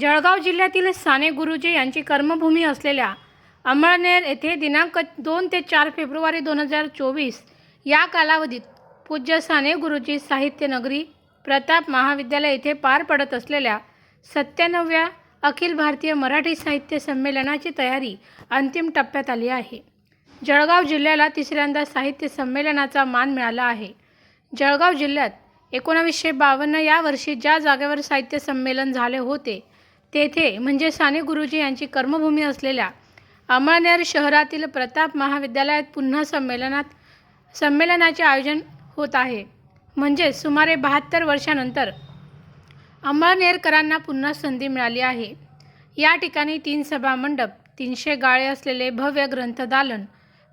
जळगाव जिल्ह्यातील साने गुरुजी यांची कर्मभूमी असलेल्या अमळनेर येथे दिनांक दोन ते चार फेब्रुवारी दोन हजार चोवीस या कालावधीत पूज्य साने गुरुजी साहित्य नगरी प्रताप महाविद्यालय येथे पार पडत असलेल्या सत्त्याण्णव्या अखिल भारतीय मराठी साहित्य संमेलनाची तयारी अंतिम टप्प्यात आली आहे. जळगाव जिल्ह्याला तिसऱ्यांदा साहित्य संमेलनाचा मान मिळाला आहे. जळगाव जिल्ह्यात एकोणावीसशे बावन्न या वर्षी ज्या जागेवर साहित्य संमेलन झाले होते तेथे म्हणजे साने गुरुजी यांची कर्मभूमी असलेल्या अमळनेर शहरातील प्रताप महाविद्यालयात पुन्हा संमेलनात संमेलनाचे आयोजन होत आहे. म्हणजे सुमारे बहात्तर वर्षानंतर अमळनेरकरांना पुन्हा संधी मिळाली आहे. या ठिकाणी तीन सभामंडप तीनशे गाळे असलेले भव्य ग्रंथदालन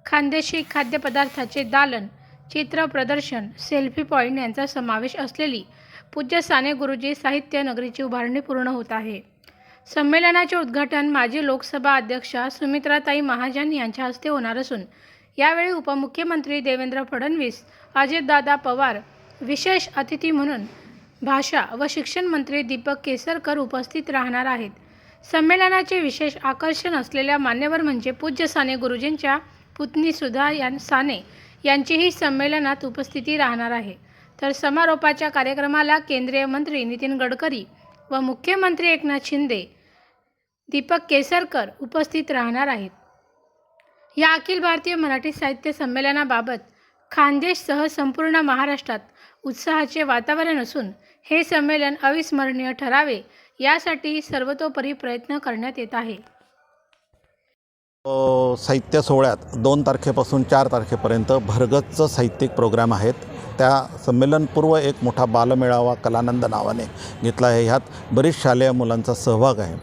खानदेशी खाद्यपदार्थाचे दालन चित्र प्रदर्शन सेल्फी पॉईंट यांचा समावेश असलेली पूज्य साने गुरुजी साहित्य नगरीची उभारणी पूर्ण होत आहे. संमेलनाचे उद्घाटन माजी लोकसभा अध्यक्षा सुमित्राताई महाजन यांच्या हस्ते होणार असून यावेळी उपमुख्यमंत्री देवेंद्र फडणवीस अजितदादा पवार विशेष अतिथी म्हणून भाषा व शिक्षण मंत्री दीपक केसरकर उपस्थित राहणार आहेत. संमेलनाचे विशेष आकर्षण असलेल्या मान्यवर म्हणजे पूज्य साने गुरुजींच्या पुतणी सुधा यां साने यांचीही संमेलनात उपस्थिती राहणार आहे. तर समारोपाच्या कार्यक्रमाला केंद्रीय मंत्री नितीन गडकरी व मुख्यमंत्री एकनाथ शिंदे दीपक केसरकर उपस्थित राहणार आहेत. या अखिल भारतीय मराठी साहित्य संमेलनाबाबत खानदेशसह संपूर्ण महाराष्ट्रात उत्साहाचे वातावरण असून हे संमेलन अविस्मरणीय ठरावे यासाठी सर्वतोपरी प्रयत्न करण्यात येत आहे. साहित्य सोहळ्यात दोन तारखेपासून चार तारखेपर्यंत भरगच्च साहित्यिक प्रोग्राम आहेत. त्या संमेलनपूर्व एक मोठा बालमेळावा कलानंद नावाने घेतला आहे. ह्यात बरीच शालेय मुलांचा सहभाग आहे.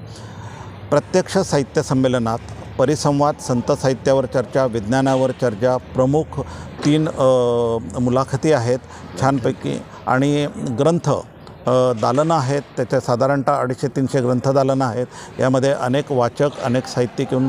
प्रत्यक्ष साहित्य संमेलनात परिसंवाद संत साहित्यावर चर्चा विज्ञानावर चर्चा प्रमुख तीन मुलाखती आहेत छानपैकी आणि ग्रंथ दालनं आहेत. त्याच्या साधारणतः अडीचशे तीनशे ग्रंथदालनं आहेत. यामध्ये अनेक वाचक अनेक साहित्यिक येऊन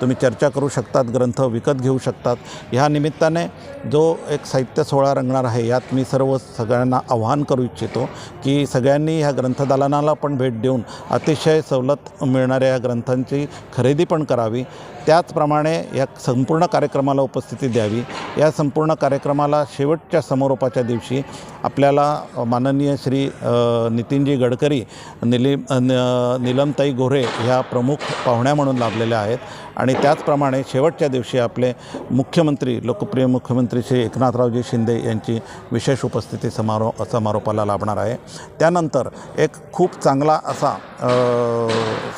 तुम्ही चर्चा करू शकतात ग्रंथ विकत घेऊ शकतात. ह्या निमित्ताने जो एक साहित्य सोहळा रंगणार आहे यात मी सर्व सगळ्यांना आव्हान करू इच्छितो की सगळ्यांनी ह्या ग्रंथदालनाला पण भेट देऊन अतिशय सवलत मिळणाऱ्या या ग्रंथांची खरेदी पण करावी. त्याचप्रमाणे या संपूर्ण कार्यक्रमाला उपस्थिती द्यावी. या संपूर्ण कार्यक्रमाला शेवटच्या समारोपाच्या दिवशी आपल्याला माननीय श्री नितीनजी गडकरी निली निलमताई न- नीलमताई गोरे ह्या प्रमुख पाहुण्या म्हणून लाभलेल्या आहेत. आणि आणि त्याचप्रमाणे शेवटच्या दिवशी आपले मुख्यमंत्री लोकप्रिय मुख्यमंत्री श्री एकनाथरावजी शिंदे यांची विशेष उपस्थिती समारो समारोपाला लाभणार आहे. त्यानंतर एक खूप चांगला असा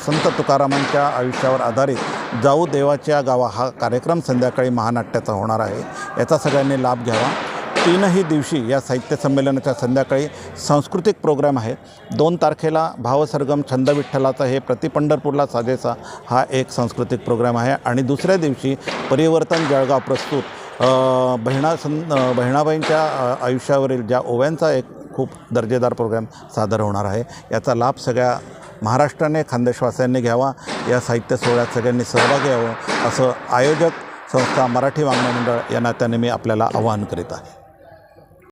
संत तुकारामांच्या आयुष्यावर आधारित जाऊ देवाच्या गावा हा कार्यक्रम संध्याकाळी महानाट्याचा होणार आहे. याचा सगळ्यांनी लाभ घ्यावा. तीनही दिवशी या साहित्य संमेलनाच्या संध्याकाळी सांस्कृतिक प्रोग्राम आहेत दोन तारखेला भावसरगम छंद विठ्ठलाचा हे प्रति पंढरपूरला साजेसा हा एक सांस्कृतिक प्रोग्राम आहे. आणि दुसऱ्या दिवशी परिवर्तन जळगाव प्रस्तुत बहिणा सं बहिणाबाईंच्या आयुष्यावरील ज्या ओव्यांचा एक खूप दर्जेदार प्रोग्राम सादर होणार आहे. याचा लाभ सगळ्या महाराष्ट्राने खानदेशवासियांनी घ्यावा. या साहित्य सोहळ्यात सगळ्यांनी सहभागी यावं असं आयोजक संस्था मराठी वाङ्मय मंडळ या नात्याने मी आपल्याला आवाहन करीत आहे.